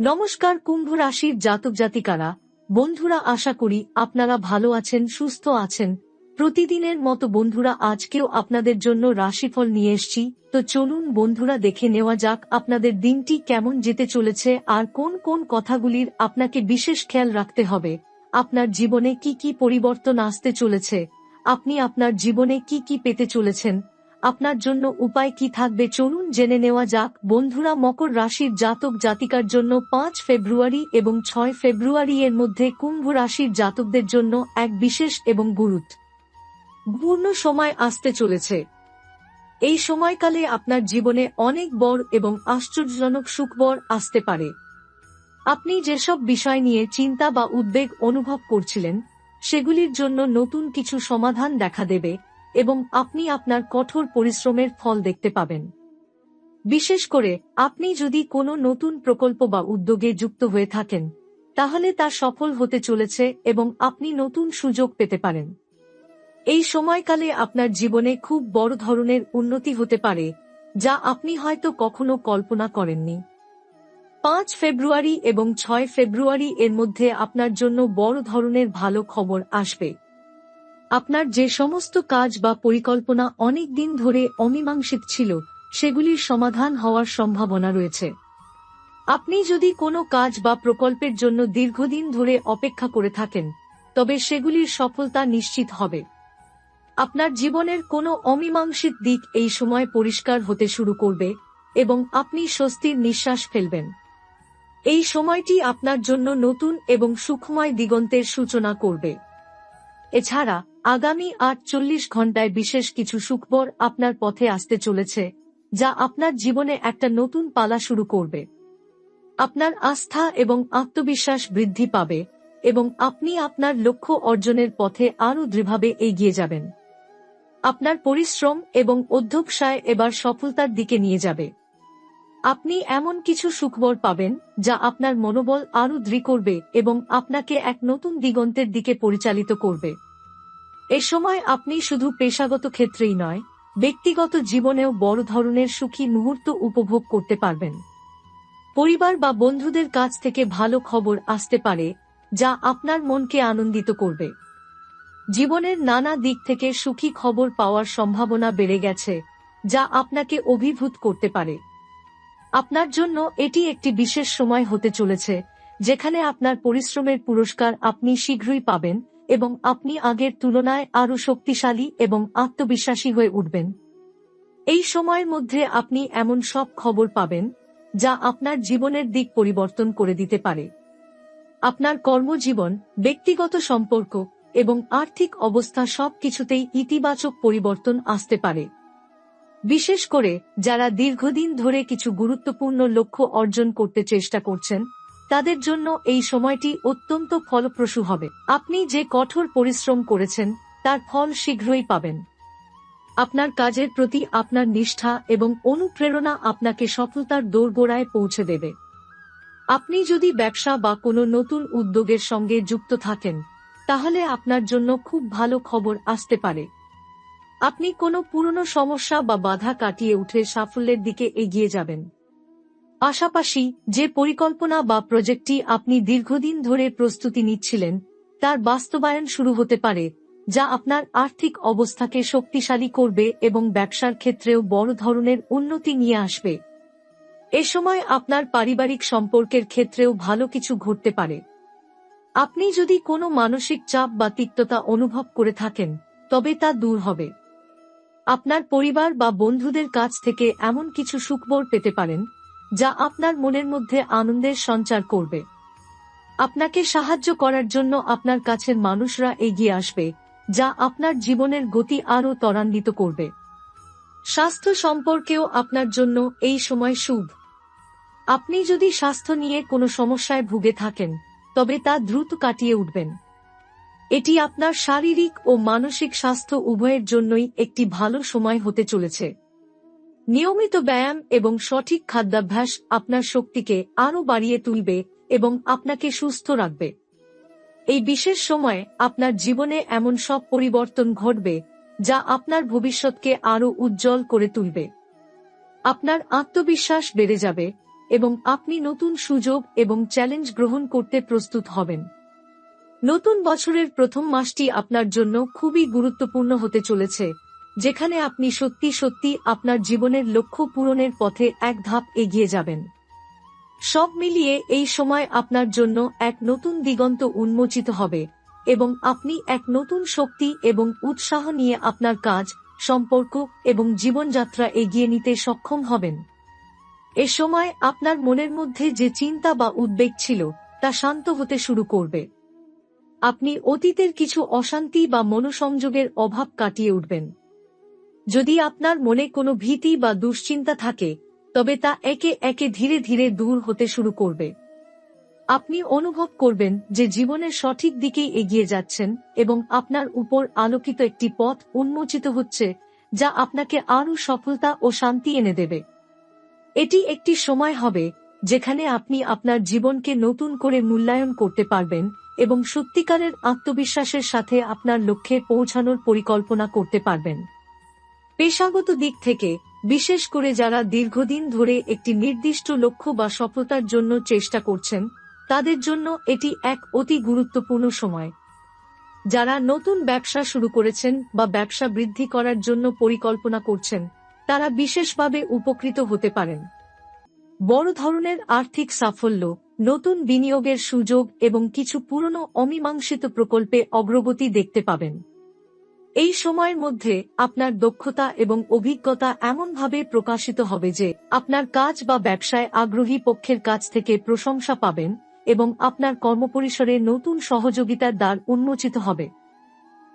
নমস্কার কুম্ভ রাশির জাতক জাতিকারা। বন্ধুরা, আশা করি আপনারা ভালো আছেন, সুস্থ আছেন। প্রতিদিনের মতো বন্ধুরা, আজকেও আপনাদের জন্য রাশিফল নিয়ে এসছি। তো চলুন বন্ধুরা, দেখে নেওয়া যাক আপনাদের দিনটি কেমন যেতে চলেছে আর কোন কোন কথাগুলির আপনাকে বিশেষ খেয়াল রাখতে হবে। আপনার জীবনে কি কি পরিবর্তন আসতে চলেছে? আপনি আপনার জীবনে কি কি পেতে চলেছেন? আপনার জন্য উপায় কি থাকবে? চলুন জেনে নেওয়া যাক। বন্ধুরা, মকর রাশির জাতক জাতিকার জন্য পাঁচ ফেব্রুয়ারি এবং ছয় ফেব্রুয়ারি এর মধ্যে কুম্ভ রাশির জাতকদের জন্য এক বিশেষ এবং গুরুত্ব পূর্ণ সময় আসতে চলেছে। এই সময়কালে আপনার জীবনে অনেক বড় এবং আশ্চর্যজনক সুখবর আসতে পারে। আপনি যেসব বিষয় নিয়ে চিন্তা বা উদ্বেগ অনুভব করছিলেন, সেগুলির জন্য নতুন কিছু সমাধান দেখা দেবে। এবং আপনি আপনার কঠোর পরিশ্রমের ফল দেখতে পাবেন। বিশেষ করে, আপনি যদি কোনো নতুন প্রকল্প বা উদ্যোগে যুক্ত হয়ে থাকেন, তাহলে তা সফল হতে চলেছে এবং আপনি নতুন সুযোগ পেতে পারেন। এই সময়কালে আপনার জীবনে খুব বড় ধরনের উন্নতি হতে পারে, যা আপনি হয়তো কখনো কল্পনা করেননি। পাঁচ ফেব্রুয়ারি এবং ছয় ফেব্রুয়ারি এর মধ্যে আপনার জন্য বড় ধরনের ভালো খবর আসবে। আপনার যে সমস্ত কাজ বা পরিকল্পনা অনেক দিন ধরে অমীমাংসিত ছিল, সেগুলির সমাধান হওয়ার সম্ভাবনা রয়েছে। আপনি যদি কোনো কাজ বা প্রকল্পের জন্য দীর্ঘদিন ধরে অপেক্ষা করে থাকেন, তবে সেগুলির সফলতা নিশ্চিত হবে। আপনার জীবনের কোনো অমীমাংসিত দিক এই সময় পরিষ্কার হতে শুরু করবে এবং আপনি স্বস্তির নিঃশ্বাস ফেলবেন। এই সময়টি আপনার জন্য নতুন এবং সুখময় দিগন্তের সূচনা করবে। এছাড়া আগামী আটচল্লিশ ঘন্টায় বিশেষ কিছু সুখবর আপনার পথে আসতে চলেছে, যা আপনার জীবনে একটা নতুন পালা শুরু করবে। আপনার আস্থা এবং আত্মবিশ্বাস বৃদ্ধি পাবে এবং আপনি আপনার লক্ষ্য অর্জনের পথে আরও দৃঢ়ভাবে এগিয়ে যাবেন। আপনার পরিশ্রম এবং অধ্যবসায় এবার সফলতার দিকে নিয়ে যাবে। আপনি এমন কিছু সুখবর পাবেন, যা আপনার মনোবল আরও দৃঢ় করবে এবং আপনাকে এক নতুন দিগন্তের দিকে পরিচালিত করবে। এ সময় আপনি শুধু পেশাগত ক্ষেত্রেই নয়, ব্যক্তিগত জীবনেও বড় ধরনের সুখী মুহূর্ত উপভোগ করতে পারবেন। পরিবার বা বন্ধুদের কাছ থেকে ভালো খবর আসতে পারে, যা আপনার মনকে আনন্দিত করবে। জীবনের নানা দিক থেকে সুখী খবর পাওয়ার সম্ভাবনা বেড়ে গেছে, যা আপনাকে অভিভূত করতে পারে। আপনার জন্য এটি একটি বিশেষ সময় হতে চলেছে, যেখানে আপনার পরিশ্রমের পুরস্কার আপনি শীঘ্রই পাবেন এবং আপনি আগের তুলনায় আরও শক্তিশালী এবং আত্মবিশ্বাসী হয়ে উঠবেন। এই সময়ের মধ্যে আপনি এমন সব খবর পাবেন, যা আপনার জীবনের দিক পরিবর্তন করে দিতে পারে। আপনার কর্মজীবন, ব্যক্তিগত সম্পর্ক এবং আর্থিক অবস্থা সব কিছুতেই ইতিবাচক পরিবর্তন আসতে পারে। বিশেষ করে যারা দীর্ঘদিন ধরে কিছু গুরুত্বপূর্ণ লক্ষ্য অর্জন করতে চেষ্টা করছেন তাদের জন্য এই সময়টি অত্যন্ত ফলপ্রসূ হবে। আপনি যে কঠোর পরিশ্রম করেছেন, তার ফল শীঘ্রই পাবেন। আপনার কাজের প্রতি আপনার নিষ্ঠা এবং অনুপ্রেরণা আপনাকে সফলতার দোরগোড়ায় পৌঁছে দেবে। আপনি যদি ব্যবসা বা কোনো নতুন উদ্যোগের সঙ্গে যুক্ত থাকেন, তাহলে আপনার জন্য খুব ভালো খবর আসতে পারে। আপনি কোনো পুরনো সমস্যা বা বাধা কাটিয়ে উঠে সাফল্যের দিকে এগিয়ে যাবেন। পাশাপাশি, যে পরিকল্পনা বা প্রজেক্টটি আপনি দীর্ঘদিন ধরে প্রস্তুতি নিচ্ছিলেন, তার বাস্তবায়ন শুরু হতে পারে, যা আপনার আর্থিক অবস্থাকে শক্তিশালী করবে এবং ব্যবসার ক্ষেত্রেও বড় ধরনের উন্নতি নিয়ে আসবে। এ সময় আপনার পারিবারিক সম্পর্কের ক্ষেত্রেও ভালো কিছু ঘটতে পারে। আপনি যদি কোনো মানসিক চাপ বা তিক্ততা অনুভব করে থাকেন, তবে তা দূর হবে। আপনার পরিবার বা বন্ধুদের কাছ থেকে এমন কিছু সুখবর পেতে পারেন যা আপনার মনের মধ্যে আনন্দের সঞ্চার করবে। আপনাকে সাহায্য করার জন্য আপনার কাছের মানুষরা এগিয়ে আসবে, যা আপনার জীবনের গতি আরও ত্বরান্বিত করবে। স্বাস্থ্য সম্পর্কেও আপনার জন্য এই সময় শুভ। আপনি যদি স্বাস্থ্য নিয়ে কোনো সমস্যায় ভুগে থাকেন, তবে তা দ্রুত কাটিয়ে উঠবেন। এটি আপনার শারীরিক ও মানসিক স্বাস্থ্য উভয়ের জন্যই একটি ভালো সময় হতে চলেছে। নিয়মিত ব্যায়াম এবং সঠিক খাদ্যাভ্যাস আপনার শক্তিকে আরও বাড়িয়ে তুলবে এবং আপনাকে সুস্থ রাখবে। এই বিশেষ সময়ে আপনার জীবনে এমন সব পরিবর্তন ঘটবে যা আপনার ভবিষ্যৎকে আরও উজ্জ্বল করে তুলবে। আপনার আত্মবিশ্বাস বেড়ে যাবে এবং আপনি নতুন সুযোগ এবং চ্যালেঞ্জ গ্রহণ করতে প্রস্তুত হবেন। নতুন বছরের প্রথম মাসটি আপনার জন্য খুবই গুরুত্বপূর্ণ হতে চলেছে। যেখানে আপনি সত্যি সত্যি আপনার জীবনের লক্ষ্য পূরণের পথে এক ধাপ এগিয়ে যাবেন। সব মিলিয়ে এই সময় আপনার জন্য এক নতুন দিগন্ত উন্মোচিত হবে এবং আপনি এক নতুন শক্তি এবং উৎসাহ নিয়ে আপনার কাজ, সম্পর্ক এবং জীবনযাত্রা এগিয়ে নিতে সক্ষম হবেন। এ সময় আপনার মনের মধ্যে যে চিন্তা বা উদ্বেগ ছিল, তা শান্ত হতে শুরু করবে। আপনি অতীতের কিছু অশান্তি বা মনোসংযোগের অভাব কাটিয়ে উঠবেন। যদি আপনার মনে কোনো ভীতি বা দুশ্চিন্তা থাকে, তবে তা একে একে ধীরে ধীরে দূর হতে শুরু করবে। আপনি অনুভব করবেন যে জীবনের সঠিক দিকেই এগিয়ে যাচ্ছেন এবং আপনার উপর আলোকিত একটি পথ উন্মোচিত হচ্ছে, যা আপনাকে আরও সফলতা ও শান্তি এনে দেবে। এটি একটি সময় হবে, যেখানে আপনি আপনার জীবনকে নতুন করে মূল্যায়ন করতে পারবেন এবং সত্যিকারের আত্মবিশ্বাসের সাথে আপনার লক্ষ্যে পৌঁছানোর পরিকল্পনা করতে পারবেন। পেশাগত দিক থেকে, বিশেষ করে যারা দীর্ঘদিন ধরে একটি নির্দিষ্ট লক্ষ্য বা সফলতার জন্য চেষ্টা করছেন, তাদের জন্য এটি এক অতি গুরুত্বপূর্ণ সময়। যারা নতুন ব্যবসা শুরু করেছেন বা ব্যবসা বৃদ্ধি করার জন্য পরিকল্পনা করছেন, তারা বিশেষভাবে উপকৃত হতে পারেন। বড় ধরনের আর্থিক সাফল্য, নতুন বিনিয়োগের সুযোগ এবং কিছু পুরনো অমীমাংসিত প্রকল্পে অগ্রগতি দেখতে পাবেন। এই সময়ের মধ্যে আপনার দক্ষতা এবং অভিজ্ঞতা এমনভাবে প্রকাশিত হবে যে আপনার কাজ বা ব্যবসায় আগ্রহী পক্ষের কাছ থেকে প্রশংসা পাবেন এবং আপনার কর্মপরিসরে নতুন সহযোগিতার দ্বার উন্মোচিত হবে।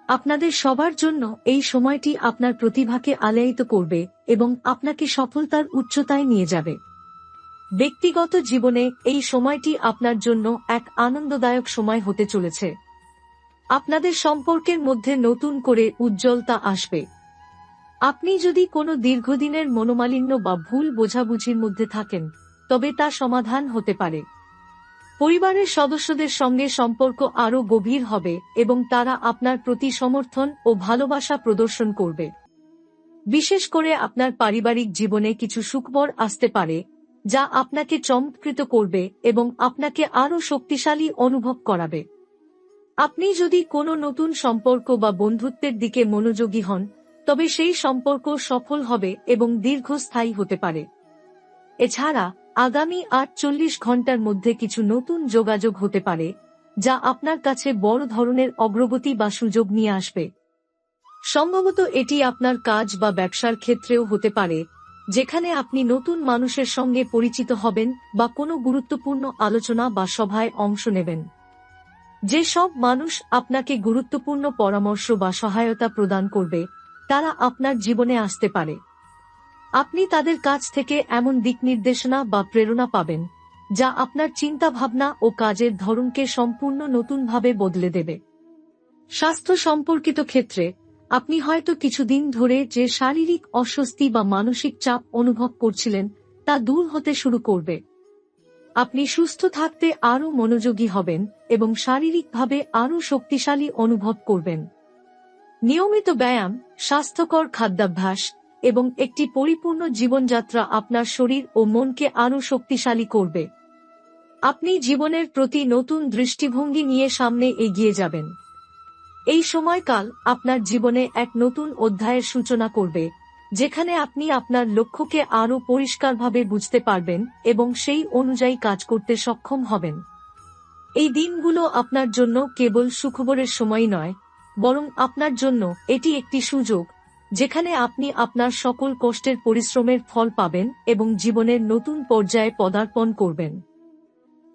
আপনাদের সবার জন্য এই সময়টি আপনার প্রতিভাকে আলায়িত করবে এবং আপনাকে সফলতার উচ্চতায় নিয়ে যাবে। ব্যক্তিগত জীবনে এই সময়টি আপনার জন্য এক আনন্দদায়ক সময় হতে চলেছে। আপনাদের সম্পর্কের মধ্যে নতুন করে উজ্জ্বলতা আসবে। আপনি যদি কোনো দীর্ঘদিনের মনোমালিন্য বা ভুল বোঝাবুঝির মধ্যে থাকেন, তবে তা সমাধান হতে পারে। পরিবারের সদস্যদের সঙ্গে সম্পর্ক আরও গভীর হবে এবং তারা আপনার প্রতি সমর্থন ও ভালোবাসা প্রদর্শন করবে। বিশেষ করে আপনার পারিবারিক জীবনে কিছু সুখবর আসতে পারে, যা আপনাকে চমৎকৃত করবে এবং আপনাকে আরও শক্তিশালী অনুভব করাবে। আপনি যদি কোনো নতুন সম্পর্ক বা বন্ধুত্বের দিকে মনোযোগী হন, তবে সেই সম্পর্ক সফল হবে এবং দীর্ঘস্থায়ী হতে পারে। এছাড়া, আগামী আটচল্লিশ ঘণ্টার মধ্যে কিছু নতুন যোগাযোগ হতে পারে, যা আপনার কাছে বড় ধরনের অগ্রগতি বা সুযোগ নিয়ে আসবে। সম্ভবত এটি আপনার কাজ বা ব্যবসার ক্ষেত্রেও হতে পারে, যেখানে আপনি নতুন মানুষের সঙ্গে পরিচিত হবেন বা কোনো গুরুত্বপূর্ণ আলোচনা বা সভায় অংশ নেবেন। যে সব মানুষ আপনাকে গুরুত্বপূর্ণ পরামর্শ বা সহায়তা প্রদান করবে, তারা আপনার জীবনে আসতে পারে। আপনি তাদের কাছ থেকে এমন দিক নির্দেশনা বা প্রেরণা পাবেন, যা আপনার চিন্তা ভাবনা ও কাজের ধরনকে সম্পূর্ণ নতুনভাবে বদলে দেবে। স্বাস্থ্য সম্পর্কিত ক্ষেত্রে, আপনি হয়তো কিছুদিন ধরে যে শারীরিক অস্বস্তি বা মানসিক চাপ অনুভব করছিলেন, তা দূর হতে শুরু করবে। আপনি সুস্থ থাকতে আরও মনোযোগী হবেন এবং শারীরিকভাবে আরও শক্তিশালী অনুভব করবেন। নিয়মিত ব্যায়াম, স্বাস্থ্যকর খাদ্যাভ্যাস এবং একটি পরিপূর্ণ জীবনযাত্রা আপনার শরীর ও মনকে আরও শক্তিশালী করবে। আপনি জীবনের প্রতি নতুন দৃষ্টিভঙ্গি নিয়ে সামনে এগিয়ে যাবেন। এই সময়কাল আপনার জীবনে এক নতুন অধ্যায়ের সূচনা করবে। যেখানে আপনি আপনার লক্ষ্যকে আরও পরিষ্কারভাবে বুঝতে পারবেন এবং সেই অনুযায়ী কাজ করতে সক্ষম হবেন। এই দিনগুলো আপনার জন্য কেবল সুখবরের সময় নয়, বরং আপনার জন্য এটি একটি সুযোগ, যেখানে আপনি আপনার সকল কষ্টের পরিশ্রমের ফল পাবেন এবং জীবনের নতুন পর্যায়ে পদার্পণ করবেন।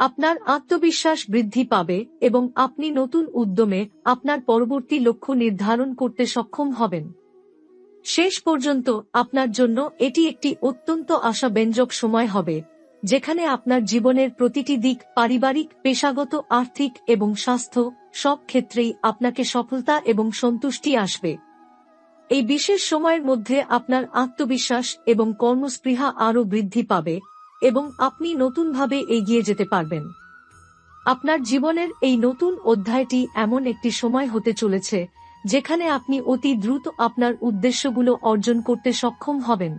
আপনার আত্মবিশ্বাস বৃদ্ধি পাবে এবং আপনি নতুন উদ্যমে আপনার পরবর্তী লক্ষ্য নির্ধারণ করতে সক্ষম হবেন। শেষ পর্যন্ত আপনার জন্য এটি একটি অত্যন্ত আশাব্যঞ্জক সময় হবে, যেখানে আপনার জীবনের প্রতিটি দিক পারিবারিক, পেশাগত, আর্থিক এবং স্বাস্থ্য সব ক্ষেত্রেই আপনাকে সফলতা এবং সন্তুষ্টি আসবে। এই বিশেষ সময়ের মধ্যে আপনার আত্মবিশ্বাস এবং কর্মস্পৃহা আরও বৃদ্ধি পাবে এবং আপনি নতুনভাবে এগিয়ে যেতে পারবেন। আপনার জীবনের এই নতুন অধ্যায়টি এমন একটি সময় হতে চলেছে যেখানে আপনি অতি দ্রুত আপনার উদ্দেশ্যগুলো অর্জন করতে সক্ষম হবেন।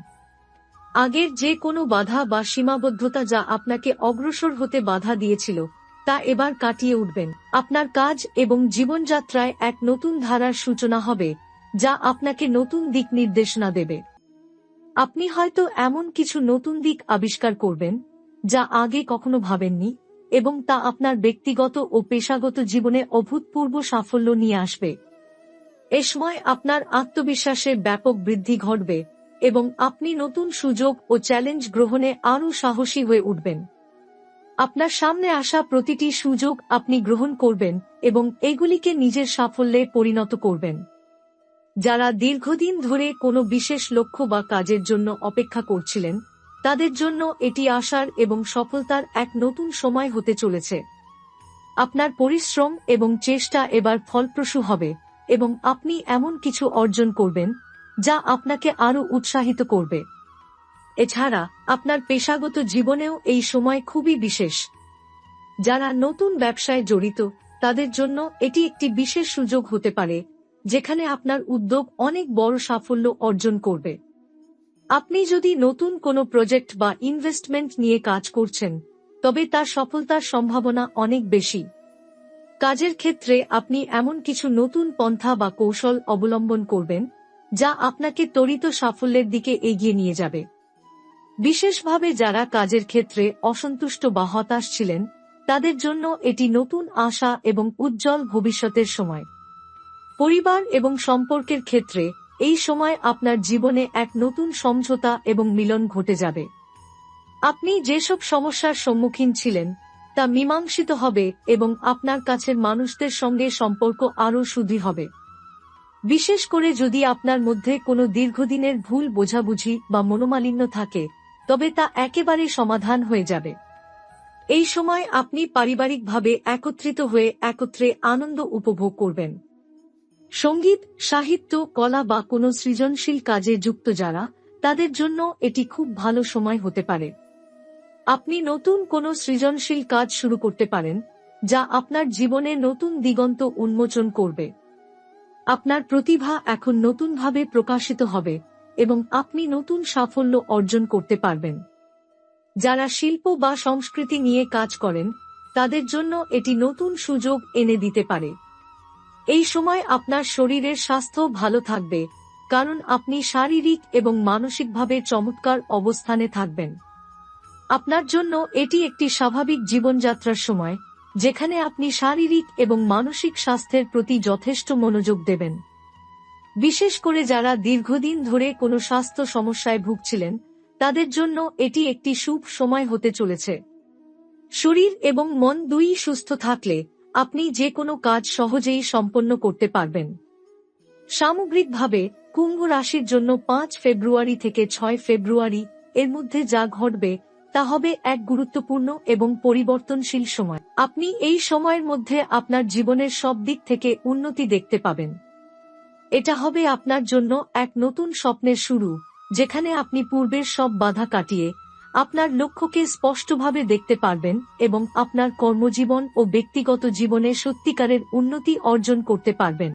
আগের যে কোনো বাধা বা সীমাবদ্ধতা যা আপনাকে অগ্রসর হতে বাধা দিয়েছিল, তা এবার কাটিয়ে উঠবেন। আপনার কাজ এবং জীবনযাত্রায় এক নতুন ধারার সূচনা হবে, যা আপনাকে নতুন দিক নির্দেশনা দেবে। আপনি হয়তো এমন কিছু নতুন দিক আবিষ্কার করবেন, যা আগে কখনো ভাবেননি এবং তা আপনার ব্যক্তিগত ও পেশাগত জীবনে অভূতপূর্ব সাফল্য নিয়ে আসবে। এ সময় আপনার আত্মবিশ্বাসের ব্যাপক বৃদ্ধি ঘটবে এবং আপনি নতুন সুযোগ ও চ্যালেঞ্জ গ্রহণে আরও সাহসী হয়ে উঠবেন। আপনার সামনে আসা প্রতিটি সুযোগ আপনি গ্রহণ করবেন এবং এগুলিকে নিজের সাফল্যে পরিণত করবেন। যারা দীর্ঘদিন ধরে কোনো বিশেষ লক্ষ্য বা কাজের জন্য অপেক্ষা করছিলেন, তাদের জন্য এটি আসার এবং সফলতার এক নতুন সময় হতে চলেছে। আপনার পরিশ্রম এবং চেষ্টা এবার ফলপ্রসূ হবে। এবং আপনি এমন কিছু অর্জন করবেন, যা আপনাকে আরও উৎসাহিত করবে। এছাড়া, আপনার পেশাগত জীবনেও এই সময় খুবই বিশেষ। যারা নতুন ব্যবসায় জড়িত, তাদের জন্য এটি একটি বিশেষ সুযোগ হতে পারে, যেখানে আপনার উদ্যোগ অনেক বড় সাফল্য অর্জন করবে। আপনি যদি নতুন কোনো প্রজেক্ট বা ইনভেস্টমেন্ট নিয়ে কাজ করছেন, তবে তার সফলতার সম্ভাবনা অনেক বেশি। কাজের ক্ষেত্রে আপনি এমন কিছু নতুন পন্থা বা কৌশল অবলম্বন করবেন, যা আপনাকে ত্বরিত সাফল্যের দিকে এগিয়ে নিয়ে যাবে। বিশেষভাবে যারা কাজের ক্ষেত্রে অসন্তুষ্ট বা হতাশ ছিলেন, তাদের জন্য এটি নতুন আশা এবং উজ্জ্বল ভবিষ্যতের সময়। পরিবার এবং সম্পর্কের ক্ষেত্রে এই সময় আপনার জীবনে এক নতুন সমঝোতা এবং মিলন ঘটে যাবে। আপনি যেসব সমস্যার সম্মুখীন ছিলেন তা মীমাংসিত হবে এবং আপনার কাছের মানুষদের সঙ্গে সম্পর্ক আরও সুদৃঢ় হবে। বিশেষ করে যদি আপনার মধ্যে কোনো দীর্ঘদিনের ভুল বোঝাবুঝি বা মনোমালিন্য থাকে, তবে তা একেবারে সমাধান হয়ে যাবে। এই সময় আপনি পারিবারিকভাবে একত্রিত হয়ে একত্রে আনন্দ উপভোগ করবেন। সংগীত, সাহিত্য, কলা বা কোনো সৃজনশীল কাজে যুক্ত যারা, তাদের জন্য এটি খুব ভালো সময় হতে পারে। আপনি নতুন কোনো সৃজনশীল কাজ শুরু করতে পারেন, যা আপনার জীবনে নতুন দিগন্ত উন্মোচন করবে। আপনার প্রতিভা এখন নতুনভাবে প্রকাশিত হবে এবং আপনি নতুন সাফল্য অর্জন করতে পারবেন। যারা শিল্প বা সংস্কৃতি নিয়ে কাজ করেন, তাদের জন্য এটি নতুন সুযোগ এনে দিতে পারে। এই সময় আপনার শরীরের স্বাস্থ্য ভালো থাকবে, কারণ আপনি শারীরিক এবং মানসিকভাবে চমৎকার অবস্থানে থাকবেন। আপনার জন্য এটি একটি স্বাভাবিক জীবনযাত্রার সময়, যেখানে আপনি শারীরিক এবং মানসিক স্বাস্থ্যের প্রতি যথেষ্ট মনোযোগ দেবেন। বিশেষ করে যারা দীর্ঘদিন ধরে কোনো স্বাস্থ্য সমস্যায় ভুগছিলেন, তাদের জন্য এটি একটি শুভ সময় হতে চলেছে। শরীর এবং মন দুই সুস্থ থাকলে, আপনি যে কোনো কাজ সহজেই সম্পন্ন করতে পারবেন। সামগ্রিকভাবে, কুম্ভ রাশির জন্য পাঁচ ফেব্রুয়ারি থেকে ছয় ফেব্রুয়ারি, এর মধ্যে যা ঘটবে তা হবে এক গুরুত্বপূর্ণ এবং পরিবর্তনশীল সময়। আপনি এই সময়ের মধ্যে আপনার জীবনের সব দিক থেকে উন্নতি দেখতে পাবেন। এটা হবে আপনার জন্য এক নতুন স্বপ্নের শুরু, যেখানে আপনি পূর্বের সব বাধা কাটিয়ে আপনার লক্ষ্যকে স্পষ্টভাবে দেখতে পারবেন এবং আপনার কর্মজীবন ও ব্যক্তিগত জীবনে সত্যিকারের উন্নতি অর্জন করতে পারবেন।